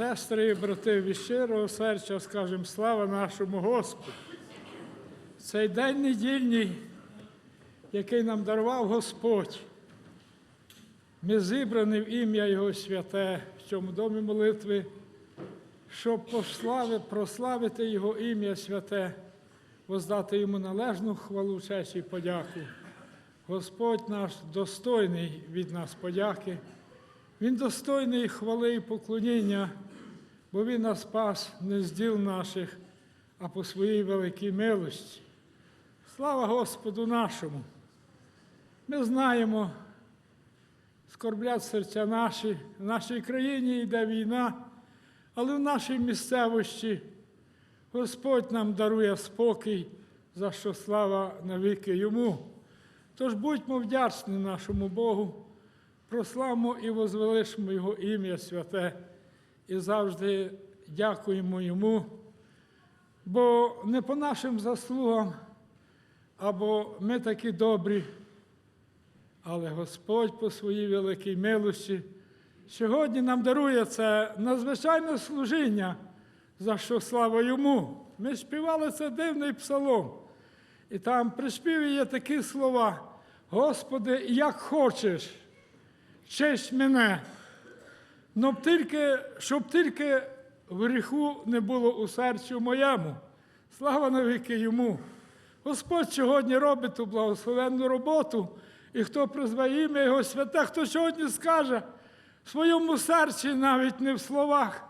Сестри і брати, від щирого серця скажемо слава нашому Господу. Цей день недільний, який нам дарував Господь. Ми зібрані в ім'я Його святе в цьому домі молитви, щоб прослави- прославити Його ім'я святе, воздати йому належну хвалу, честь і подяку. Господь наш достойний від нас подяки. Він достойний хвали і поклоніння, бо Він нас спас не з діл наших, а по своїй великій милості. Слава Господу нашому! Ми знаємо, скорблять серця наші, в нашій країні йде війна, але в нашій місцевості Господь нам дарує спокій, за що слава навіки йому. Тож будьмо вдячні нашому Богу, прославмо і возвеличмо Його ім'я святе і завжди дякуємо Йому, бо не по нашим заслугам, або ми такі добрі, але Господь по своїй великій милості сьогодні нам дарує це надзвичайне служіння, за що слава йому. Ми співали це дивний псалом. І там при співі є такі слова: Господи, як хочеш, честь мене, но б тільки, щоб тільки гріху не було у серцю моєму. Слава навіки йому. Господь сьогодні робить ту благословенну роботу, і хто призве ім'я Його святе, хто сьогодні скаже в своєму серці, навіть не в словах,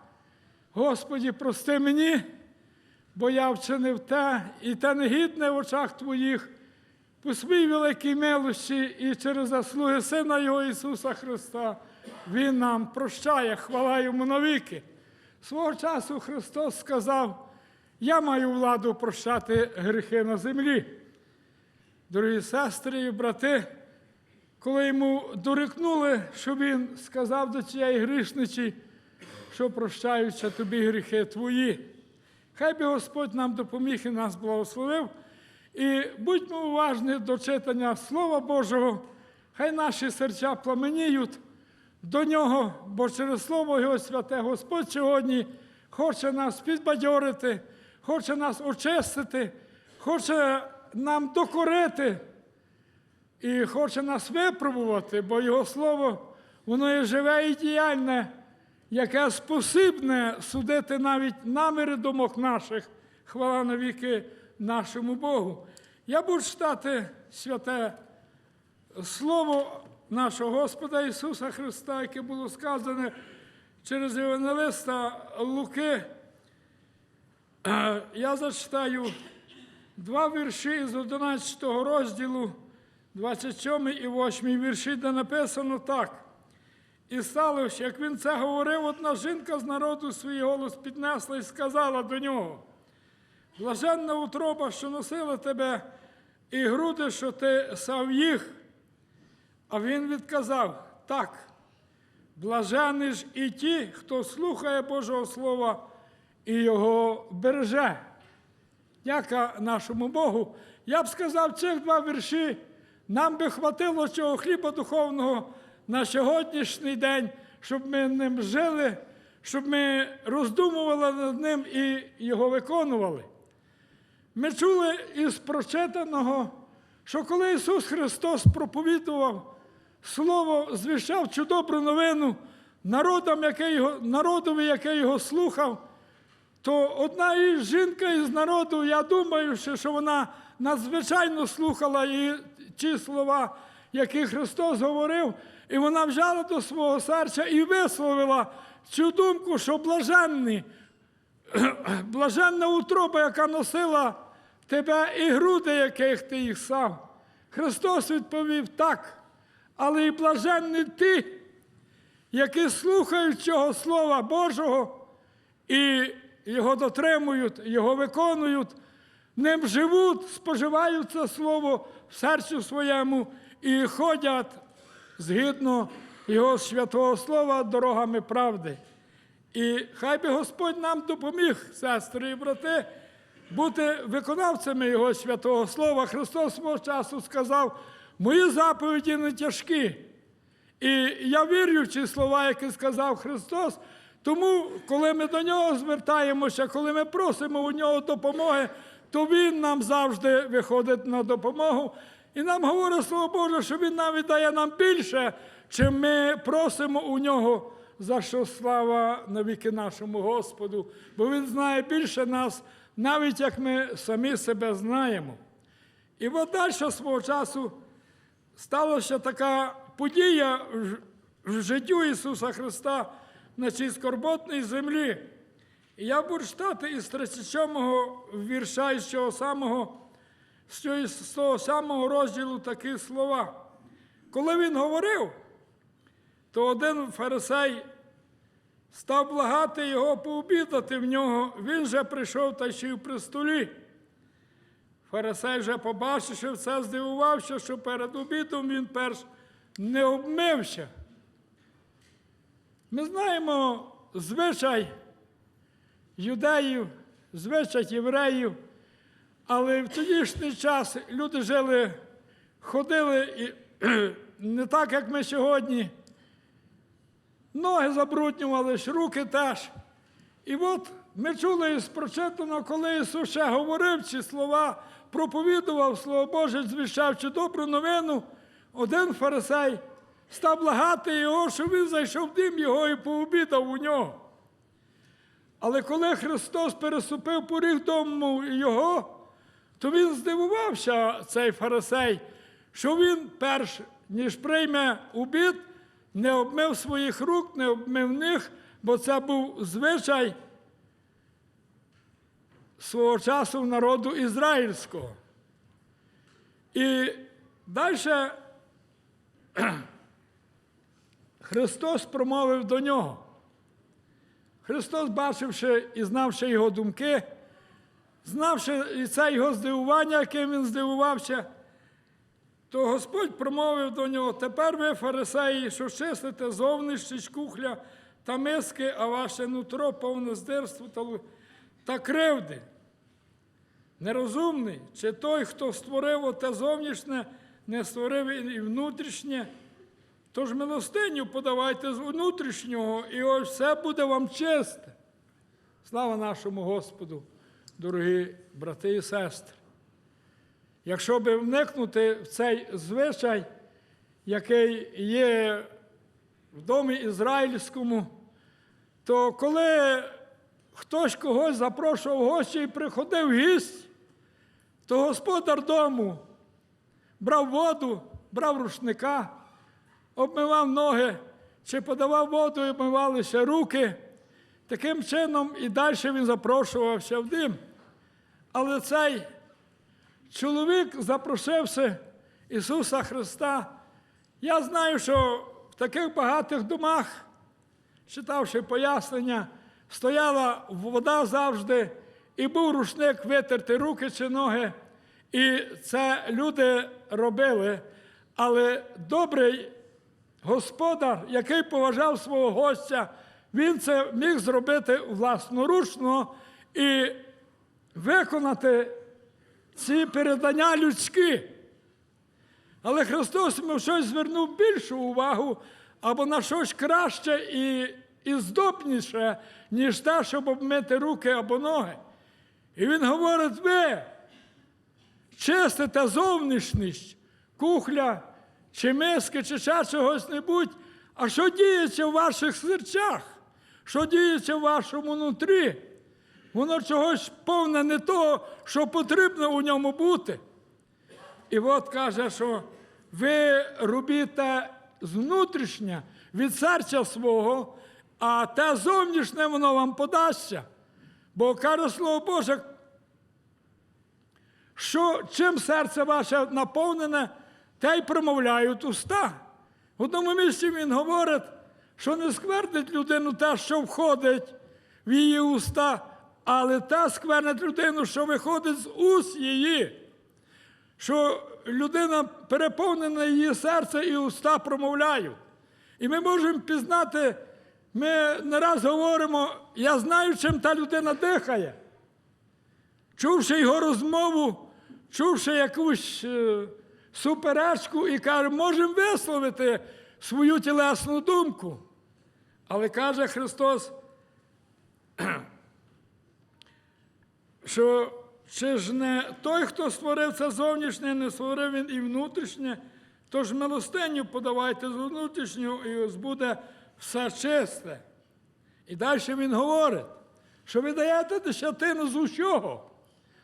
Господі, прости мені, бо я вчинив те, і те негідне в очах Твоїх, по своїй великій милості і через заслуги Сина Його Ісуса Христа, Він нам прощає, хвала йому навіки. Свого часу Христос сказав, я маю владу прощати гріхи на землі. Дорогі сестри і брати, коли йому дорікнули, що він сказав до цієї грішниці, що прощаються тобі гріхи твої. Хай би Господь нам допоміг і нас благословив. І будьмо уважні до читання Слова Божого, хай наші серця пламеніють до нього, бо через Слово Його святе Господь сьогодні хоче нас підбадьорити, хоче нас очистити, хоче нам докорити і хоче нас випробувати, бо Його Слово, воно є живе і діяльне, яке спосібне судити навіть наміри думок наших, хвала навіки нашому Богу. Я буду читати святе Слово нашого Господа Ісуса Христа, яке було сказане через Євангелиста Луки. Е, Я зачитаю два вірші з 11 розділу, 27 і 8 вірші, де написано так. І сталося, як він це говорив, одна жінка з народу свій голос піднесла і сказала до нього: Блаженна утроба, що носила тебе, і груди, що ти сав їх. А він відказав: так, блажені ж і ті, хто слухає Божого Слова і його береже. Дяка нашому Богу. Я б сказав, цих два вірші нам би хватило цього хліба духовного на сьогоднішній день, щоб ми ним жили, щоб ми роздумували над ним і його виконували. Ми чули із прочитаного, що коли Ісус Христос проповідував Слово, звіщав цю добру новину народам, яке його, народові, який його слухав, то одна із жінка із народу, я думаю, що вона надзвичайно слухала і ті слова, які Христос говорив, і вона взяла до свого серця і висловила цю думку, що блаженні, блаженна утроба, яка носила тебе і груди, яких ти їх сам. Христос відповів так, але і блаженні ті, які слухають цього Слова Божого і його дотримують, його виконують, ним живуть, споживають це слово в серцю своєму і ходять згідно Його святого Слова дорогами правди. І хай би Господь нам допоміг, сестри і брати, бути виконавцями Його святого Слова. Христос свого часу сказав, мої заповіді не тяжкі. І я вірю в ці слова, які сказав Христос, Тому, коли ми до нього звертаємося, коли ми просимо у нього допомоги, то він нам завжди виходить на допомогу. І нам говорить Слово Боже, що Він навіть дає нам більше, чим ми просимо у нього, за що слава навіки нашому Господу. Бо Він знає більше нас, навіть як ми самі себе знаємо. І от далі свого часу сталася така подія в життю Ісуса Христа на цій скорботній землі. І я буду читати із 37-го вірша, із цього самого, з того самого розділу такі слова. Коли він говорив, то один фарисей став благати його пообідати в нього. Він же прийшов та сів при столі. Фарисей вже побачивши це, здивувався, що перед обідом він перш не обмився. Ми знаємо звичай юдеїв, звичай євреїв, але в тодішній час люди жили, ходили і не так, як ми сьогодні. Ноги забруднювали, ж, руки теж. І от ми чули із прочитано, коли Ісус ще говорив ці слова, проповідував Слово Боже, звіщаючи добру новину, один фарисей став благати його, щоб він зайшов в дім його і пообідав у нього. Але коли Христос переступив поріг дому його, то він здивувався, цей фарисей, що він, перш ніж прийме обід, не обмив своїх рук, не обмив них, бо це був звичай свого часу народу ізраїльського. І далі Христос промовив до нього. Христос, бачивши і знавши його думки, знавши і це його здивування, яким він здивувався, то Господь промовив до нього: тепер ви, фарисеї, що чистите зовнішність кухля та миски, а ваше нутро повне здирство та, та кривди. Нерозумний, чи той, хто створив оте зовнішнє, не створив і внутрішнє. Тож милостиню подавайте з внутрішнього, і ось все буде вам чисте. Слава нашому Господу, дорогі брати і сестри. Якщо би вникнути в цей звичай, який є в домі ізраїльському, то коли хтось когось запрошував гості і приходив гість, то господар дому брав воду, брав рушника, обмивав ноги чи подавав воду і обмивалися руки. Таким чином і далі він запрошувався в дим. Але цей чоловік, запросивши Ісуса Христа, я знаю, що в таких багатих домах, читавши пояснення, стояла вода завжди, і був рушник витерти руки чи ноги. І це люди робили. Але добрий господар, який поважав свого гостя, він це міг зробити власноручно і виконати ці передання людські. Але Христос йому щось звернув більшу увагу або на щось краще і, і здобніше, ніж те, щоб обмити руки або ноги. І він говорить: ви чистите зовнішність, кухля, чи миски, чи ще чогось небудь, а що діється в ваших серцях, що діється в вашому нутрі? Воно чогось повне не того, що потрібно у ньому бути. І от каже, що ви робите з внутрішнє від серця свого, а те зовнішнє воно вам подасться. Бо каже Слово Боже, що чим серце ваше наповнене, те й промовляють уста. В одному місці він говорить, що не сквернить людину те, що входить в її уста, але те сквернить людину, що виходить з уст її. Що людина переповнена її серце і уста промовляють. І ми можемо пізнати, ми не раз говоримо, я знаю, чим та людина дихає. Чувши його розмову, чувши якусь е, суперечку і каже, можемо висловити свою тілесну думку. Але каже Христос, що чи ж не той, хто створив це зовнішнє, не створив він і внутрішнє, тож милостиню подавайте з внутрішнього, і ось буде все чисте. І далі він говорить, що ви даєте десятину з усього.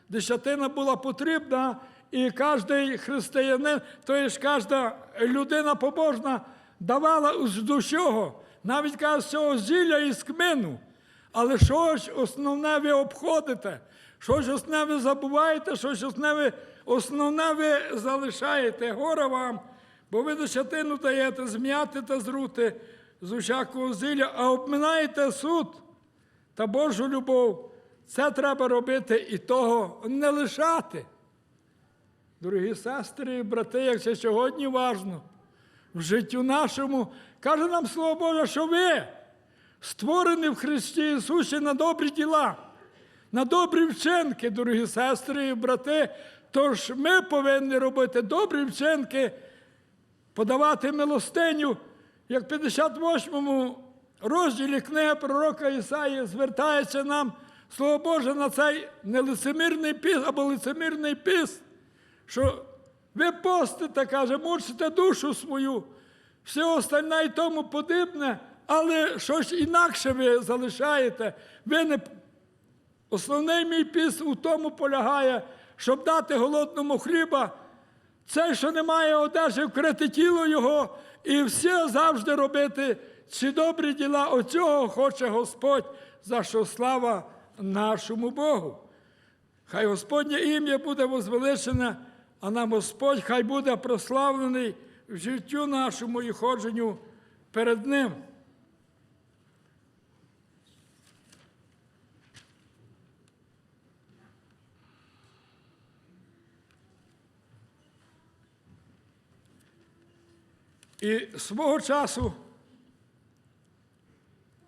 Десятина була потрібна, і кожен християнин, тобто кожна людина побожна давала з усього, навіть каже, з цього зілля і з кмину. Але щось основне ви обходите, щось основне ви забуваєте, щось основне ви, основне ви залишаєте. Горе вам, бо ви десятину даєте зм'яти та зрути з усякого зілля, а обминаєте суд та Божу любов. Це треба робити і того не лишати. Дорогі сестри і брати, як це сьогодні важно, в життю нашому, каже нам Слово Боже, що ви створені в Христі Ісусі на добрі діла, на добрі вчинки, дорогі сестри і брати. Тож ми повинні робити добрі вчинки, подавати милостиню, як в 58 розділі книги пророка Ісаї звертається нам Слово Боже на цей нелицемірний піс або лицемірний піс, що ви постите, каже, мучите душу свою, все остальне і тому подібне, але щось інакше ви залишаєте. Ви не... Основний мій піс у тому полягає, щоб дати голодному хліба, цей, що не має одежі, вкрити тіло його, і все завжди робити ці добрі діла. Оцього хоче Господь, за що слава нашому Богу. Хай Господнє ім'я буде возвеличене, а нам Господь хай буде прославлений в життю нашому і ходженню перед Ним. І свого часу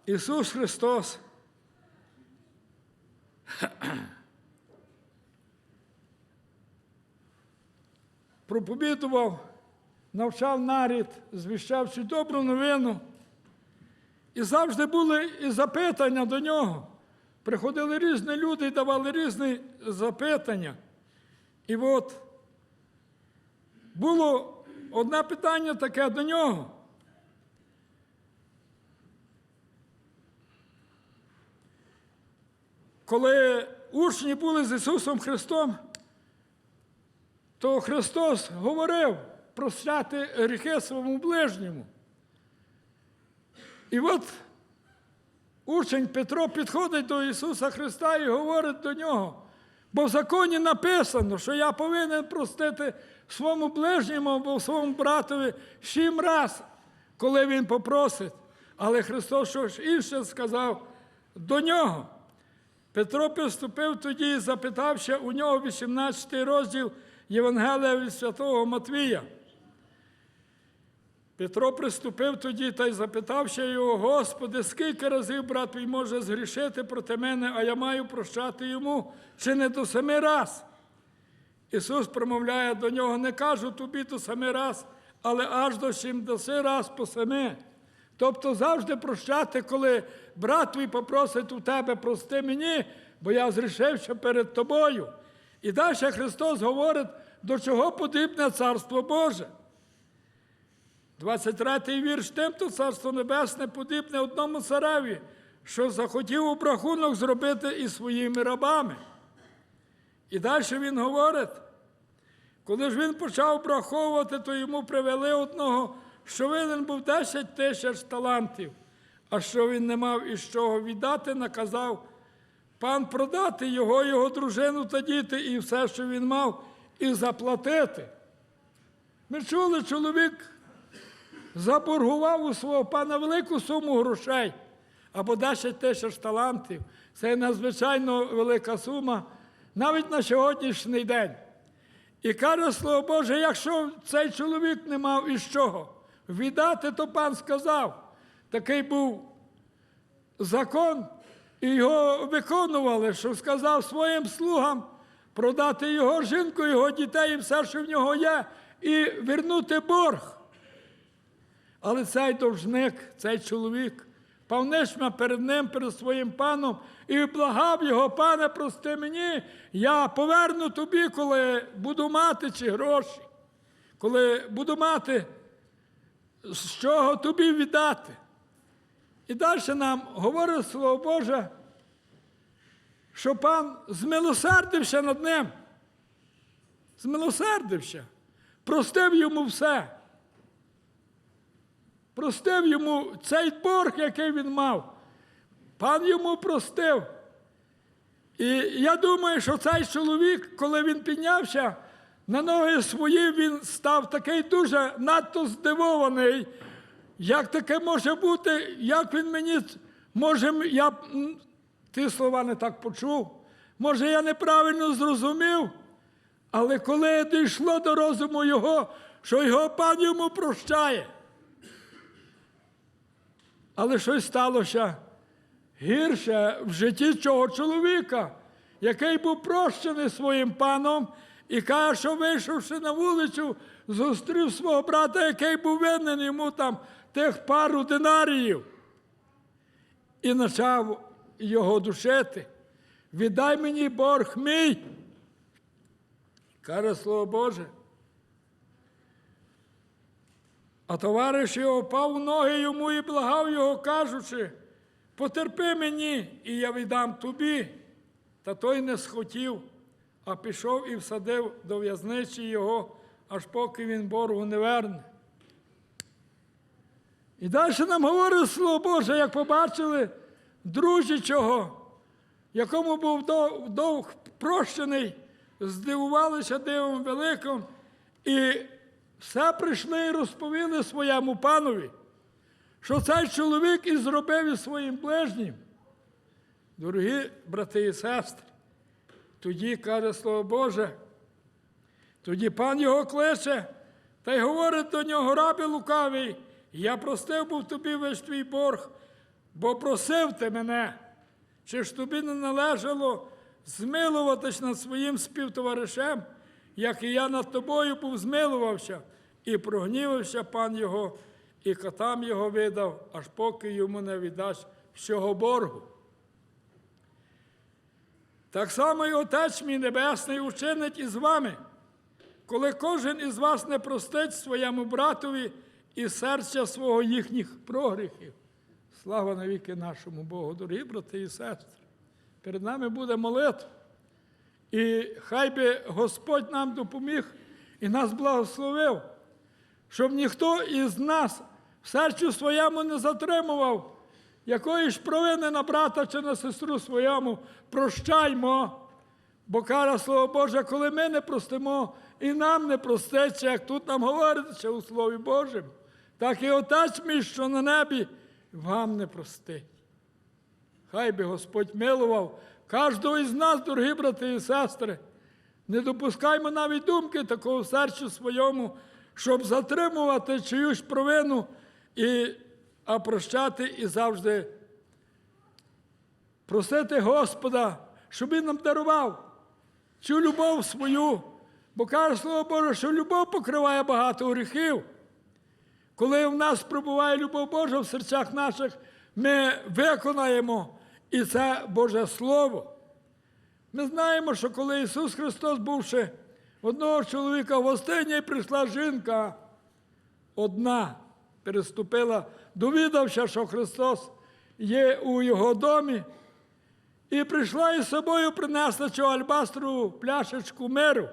Ісус Христос проповідував, навчав нарід, звіщав цю добру новину. І завжди були і запитання до нього. Приходили різні люди і давали різні запитання. І от було одне питання таке до нього. Коли учні були з Ісусом Христом, то Христос говорив прощати гріхи своєму ближньому. І от учень Петро підходить до Ісуса Христа і говорить до нього, бо в законі написано, що я повинен простити своєму ближньому або своєму братові сім раз, коли він попросить. Але Христос щось інше сказав до нього. Петро приступив тоді і запитався у нього 18 розділ Євангелія від святого Матвія. Петро приступив тоді та й запитався його, Господи, скільки разів брат твій може згрішити проти мене, а я маю прощати йому, чи не до семи раз? Ісус промовляє до нього, не кажу тобі до семи раз, але аж до сімдеси раз по семи. Тобто завжди прощати, коли брат твій попросить у тебе, прости мені, бо я зрішився перед тобою. І далі Христос говорить, до чого подібне Царство Боже. 23-й вірш тим, то Царство Небесне подібне одному цареві, що захотів обрахунок зробити із своїми рабами. І далі він говорить, коли ж він почав обраховувати, то йому привели одного, що винен був 10 тисяч талантів, а що він не мав із чого віддати, наказав пан продати його, його дружину та діти, і все, що він мав, і заплатити. Ми чули, чоловік заборгував у свого пана велику суму грошей або 10 тисяч талантів. Це надзвичайно велика сума навіть на сьогоднішній день. І каже Слово Боже, якщо цей чоловік не мав із чого віддати, то пан сказав, такий був закон, і його виконували, що сказав своїм слугам продати його жінку, його дітей і все, що в нього є, і вернути борг. Але цей довжник, цей чоловік павничма перед ним, перед своїм паном, і благав його, пане, прости мені, я поверну тобі, коли буду мати чи гроші, коли буду мати, з чого тобі віддати. І далі нам говорить Слово Боже, що пан змилосердився над ним. Змилосердився, простив йому все. Простив йому цей борг, який він мав. Пан йому простив. І я думаю, що цей чоловік, коли він піднявся на ноги свої, він став такий дуже надто здивований. Як таке може бути, як він мені, може, я ті слова не так почув, може, я неправильно зрозумів, але коли дійшло до розуму його, що його пан йому прощає. Але щось сталося гірше в житті цього чоловіка, який був прощений своїм паном, і каже, що вийшовши на вулицю, зустрів свого брата, який був винен йому там тих пару динаріїв, і почав його душити. Віддай мені борг мій. Каже слово Боже. А товариш його впав у ноги йому і благав його, кажучи, потерпи мені, і я віддам тобі. Та той не схотів, а пішов і всадив до в'язничі його, аж поки він боргу не верне. І далі нам говорить Слово Боже, як побачили дружичого, якому був довг прощений, здивувалися дивом великим, і все прийшли і розповіли своєму панові, що цей чоловік і зробив із своїм ближнім. Дорогі брати і сестри, тоді каже Слово Боже, тоді пан його кличе та й говорить до нього, рабі лукавий, я простив був тобі весь твій борг, бо просив ти мене, чи ж тобі не належало змилуватись над своїм співтоваришем, як і я над тобою був змилувався, і прогнівався пан його, і котам його видав, аж поки йому не віддасть всього боргу. Так само і Отець мій Небесний учинить із вами, коли кожен із вас не простить своєму братові і серця свого їхніх прогріхів. Слава навіки нашому Богу, дорогі брати і сестри. Перед нами буде молитва. І хай би Господь нам допоміг і нас благословив, щоб ніхто із нас в серцю своєму не затримував якоїсь провини на брата чи на сестру своєму. Прощаймо. Бо каже Слово Боже, коли ми не простимо, і нам не проститься, як тут нам говориться у Слові Божому, так і Отець мій, що на небі, вам не простить. Хай би Господь милував кожного із нас, дорогі брати і сестри. Не допускаймо навіть думки такого в серці своєму, щоб затримувати чиюсь провину, і, а прощати і завжди просити Господа, щоб Він нам дарував цю любов свою. Бо каже Слово Боже, що любов покриває багато гріхів. Коли в нас пробуває любов Божа в серцях наших, ми виконаємо і це Боже Слово. Ми знаємо, що коли Ісус Христос, бувши одного чоловіка в гостині, прийшла жінка одна, переступила, довідався, що Христос є у його домі, і прийшла із собою принесла цю альбастрову пляшечку миру,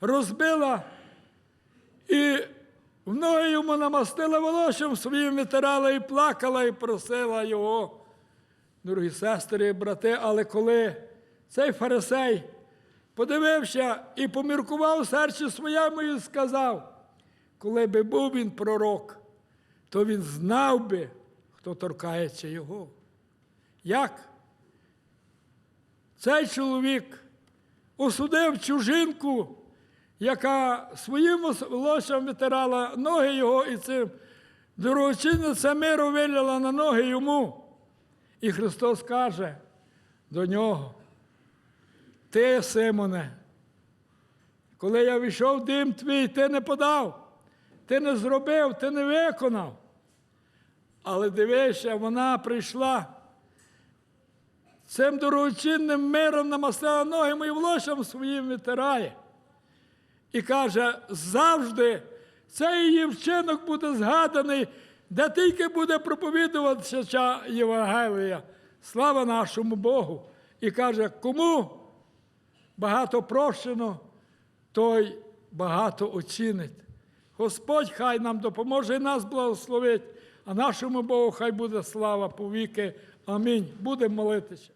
розбила і в ноги йому намастила волоссям своїм витирала і плакала, і просила його. Дорогі сестри і брати, але коли цей фарисей подивився і поміркував серці своєму і сказав, коли би був він пророк, то він знав би, хто торкається його. Як? Цей чоловік осудив цю жінку, яка своїм волоссям витирала ноги його і цим дорогоцінниця миру виляла на ноги йому. І Христос каже до нього, ти, Симоне, коли я війшов дим твій, ти не подав, ти не зробив, ти не виконав. Але дивися, вона прийшла цим дорогоцінним миром намастила ноги мої волоссям своїм витирає. І каже, завжди цей її вчинок буде згаданий, де тільки буде проповідуватися ця Євангелія. Слава нашому Богу! І каже, кому багато прощено, той багато оцінить. Господь хай нам допоможе і нас благословить, а нашому Богу хай буде слава повіки. Амінь. Будемо молитися.